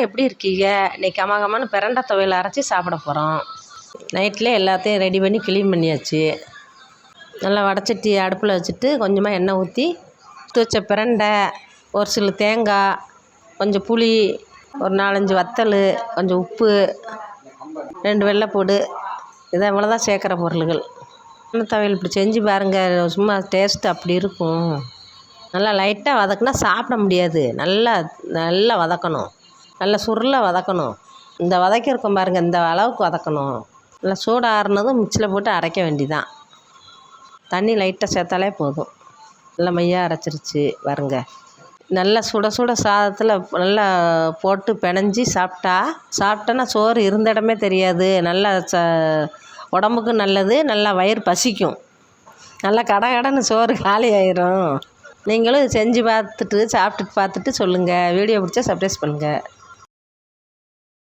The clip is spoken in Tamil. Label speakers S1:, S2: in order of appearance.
S1: எப்படி இருக்கீங்க? இன்றைக்கி கமகமான பிரண்டை துவையல் அரைச்சி சாப்பிட போகிறோம் நைட்டில் எல்லாத்தையும் ரெடி பண்ணி க்ளீன் பண்ணியாச்சு. நல்லா வடச்சட்டி அடுப்பில் வச்சுட்டு கொஞ்சமாக எண்ணெய் ஊற்றி வச்ச பிரண்டை ஒரு சில தேங்காய் கொஞ்சம் புளி ஒரு நாலஞ்சு வத்தல் கொஞ்சம் உப்பு ரெண்டு வெள்ளைப்பூடு இதை இவ்வளோதான் சேர்க்குற பொருள்கள். துவையல் இப்படி செஞ்சு பாருங்கள் சும்மா டேஸ்ட்டு அப்படி இருக்கும். நல்லா லைட்டாக வதக்குனா சாப்பிட முடியாது. நல்லா நல்லா வதக்கணும். நல்லா சுருள வதக்கணும். இந்த வதக்கியிருக்கோம் பாருங்கள் இந்த அளவுக்கு வதக்கணும். நல்லா சூடு ஆறுனதும் மிக்சியில் போட்டு அரைக்க வேண்டியதான் தண்ணி லைட்டாக சேர்த்தாலே போதும். நல்லா மையாக அரைச்சிருச்சு வருங்க நல்லா சுட சுட சாதத்தில் நல்லா போட்டு பிணைஞ்சி சாப்பிட்டா சாப்பிட்டோன்னா சோறு இருந்த இடமே தெரியாது. நல்லா ச உடம்புக்கும் நல்லது நல்லா வயிறு பசிக்கும். நல்லா கடை கடைன்னு சோறு காலி ஆயிரும். நீங்களும் செஞ்சு பார்த்துட்டு சாப்பிட்டுட்டு பார்த்துட்டு சொல்லுங்கள் வீடியோ பிடிச்சா சப்ரைஸ் பண்ணுங்கள்